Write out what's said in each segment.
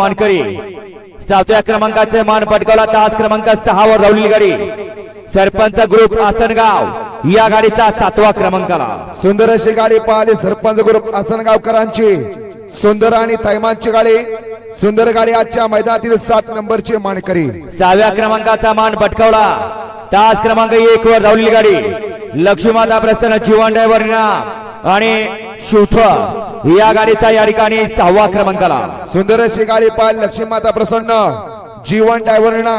मानकरी सातव्या क्रमांकाचे मान पटकावला तास क्रमांक सहा वर धावलेली गाडी सरपंच ग्रुप आसनगाव. या गाडीचा सातवा क्रमांकाला. सुंदर अशी गाडी पाहिली सरपंच ग्रुप आसनगावकरांची. सुंदर आणि थैमानची गाडी. सुंदर गाडी आजच्या मैदानातील सात नंबरची मानकरी सहाव्या क्रमांकाचा मान पटकावला. तास क्रमांक एक वर धावलेली गाडी लक्ष्मीमाता प्रसन्न जीवन ड्रायव्हर इनाम आणि शिवथ या गाडीचा या ठिकाणी सहावा क्रमांकाला सुंदर अशी गाडी पाहिली लक्ष्मी माता प्रसन्न. जीवन डायव्हरना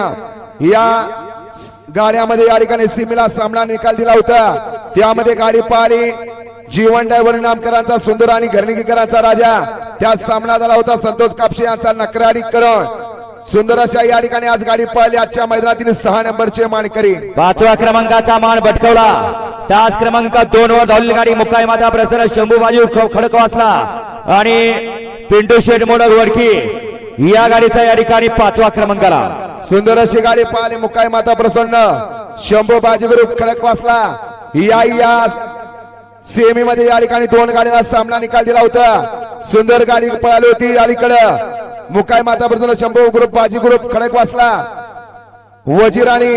या गाड्यामध्ये या ठिकाणी सीमेला सामना निकाल दिला होता. त्यामध्ये गाडी पाहिली जीवन डायव्हर नामकरांचा सुंदर आणि घरणीकरांचा राजा. त्यात सामना झाला होता संतोष कापशे यांचा नकरारी करण. सुंदर अशा या ठिकाणी आज गाडी पाहिली आजच्या मैदानातील सहा नंबरचे मानकरी. पाचव्या क्रमांकाचा मान भटकवला. तास क्रमांक दोन वर धावलेली गाडी मुक्काय माता प्रसन्न शंभू बाजू खडक वाचला. आणि पिंटू शेठ मोडक वडकी या गाडीचा या ठिकाणी पाचवा क्रमांकाला सुंदर अशी गाडी पाहिली मुक्काय माता प्रसन्न. शंभू बाजीगुरु खडक वासला या या सेमी मध्ये या ठिकाणी दोन गाडीला सामना निकाल दिला होता. सुंदर गाडी पळाली होती अलीकडं. मुकाय Mata Prasanna Shambhu group Baji group Khadakwasla वजीर आणि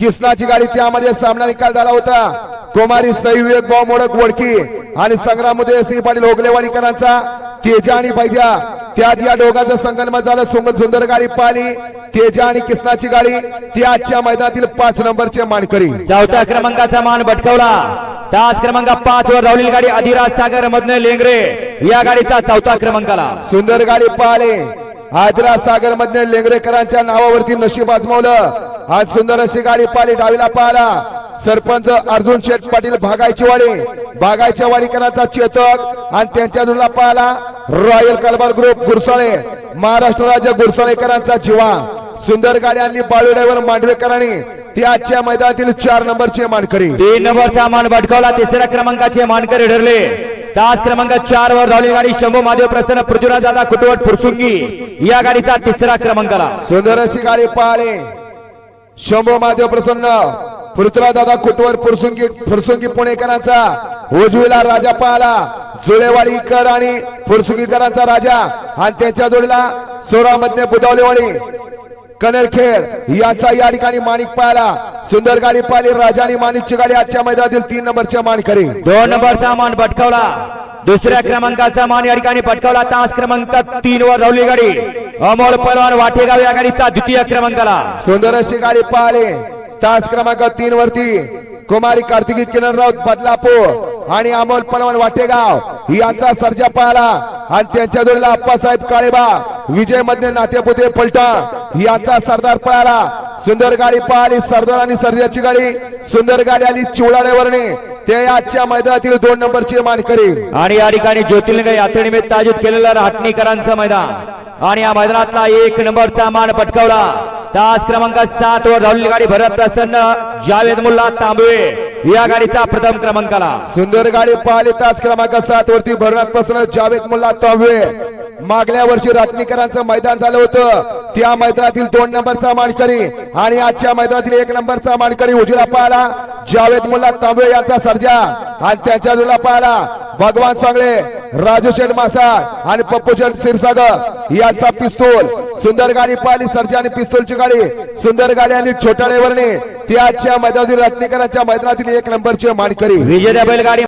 किसनाची गाडी त्यामध्ये सामना निकाल झाला होता. कुमारी सई भाऊ मोडक वडकी आणि संग्राम उदय सिंह पाटील ओगलेवाडीकरांचा तेजा आणि पाहिजा त्यात या दोघांचं संगनमत झालं. सुंदर सुंदर गाडी पाहिली. तेजा आणि किसनाची गाडी. ती आजच्या मैदानातील पाच नंबरचे मानकरी. चौथ्या क्रमांकाचा मान भटकवला. तास क्रमांक पाच वर धावलेली गाडी अधिराज सागर मधने लेंगरे. या गाडीचा चौथा क्रमांकाला. सुंदर गाडी पाहिले. आदरा सागर मधने लेंगरेकरांच्या नावावरती नशीब आजमावलं. आज सुंदर अशी गाडी पाहिली डावीला पाहिला सरपंच अर्जुन शेठ पाटील भागायची वाडी. भागायच्या वाडीकरांचा चेतक आणि त्यांच्या जोडला पाहिला रॉयल कलबार ग्रुप गुरसाळे. महाराष्ट्र राज्य गुरसाळेकरांचा जीवा. सुंदर गाडी आणली बाळू ड्रायव्हर मांडवेकरांनी. ती आजच्या मैदानातील चार नंबरचे मानकरी. तीन नंबरचा मान भटकवला तिसऱ्या क्रमांकाचे मानकरी ठरले. तास क्रमांक चार वर धावलेली गाडी शंभू महादेव प्रसन्न पृथ्वीराज दादा कुटवट फुरसुंगी. या गाडीचा तिसरा क्रमांकाला. सुंदर अशी गाडी पाहिले. शंभू महादेव प्रसन्न. पृथ्वीराज दादा कुटवर फुरसुंगी फुरसुंगी पुणेकरांचा उजवीला राजा पाहला जुळेवाडीकर आणि फुरसुंगीकरांचा राजा आणि त्यांच्या जोडीला सोरामधने बुदावलेवाडी कनेरखेड याचा या ठिकाणी माणिक पाहिला सुंदर गाडी पाहिली राजा आणि माणिकची गाडी आजच्या मैदानातील तीन नंबरच्या मानकरी. दोन नंबरचा मान भटकवला. दुसऱ्या क्रमांकाचा मान या ठिकाणी पटकावला. तास क्रमांक तीन वर धावली गाडी. अमोल पलवान वाटेगाव या गाडीचा द्वितीय क्रमांकाला. सुंदर अशी गाडी पाहिले. तास क्रमांक तीन वरती कुमारी कार्तिकी किरण राऊत बदलापूर आणि अमोल पलवान वाटेगाव यांचा सर्जा पाहिला. आणि त्यांच्या जोडीला अप्पासाहेब काळेबा विजय मधने नातेपुते पलटण यांचा सरदार पळाला सुंदर गाडी पाहिली. सरदार आणि सर्जाची गाडी. सुंदर गाडी आली चिवडाड्यावरने ते आजच्या मैदानातील दोन नंबरची मानकरी. आणि या ठिकाणी ज्योतिर्लिंग यात्रेनिमित्त आयोजित केलेलं राटणीकरांचं मैदान. आणि या मैदानातला एक नंबरचा मान पटकावला. तास क्रमांक सात वर धावलेली गाडी भरत प्रसन्न जावेद मुल्ला तांबवे या गाडीचा प्रथम क्रमांकाला. सुंदर गाडी पाहिली. तास क्रमांक सात वरती भरनाथ प्रसन्न जावेद मुल्ला तहवे मागल्या वर्षी रत्नीकरांचं मैदान झालं होतं. त्या मैदानातील दोन नंबरचा मानकरी आणि आजच्या मैदानातील एक नंबरचा मानकरी उजवीला पाहिला. जावेद मुल्ला तांबे यांचा सर्जा आणि त्यांच्या जोडीला पाहिला. भगवान चांगले राजू शेठ मासाळ आणि पप्पू शेठ क्षीरसागर यांचा पिस्तूल. सुंदर गाडी पाहिली सर्जा आणि पिस्तूलची गाडी. सुंदर गाडी आणि छोटाळेवरने ती आजच्या मैदानातील रत्नीकरांच्या मैदानातील एक नंबरची मानकरी. विजेत्या बैलगाडी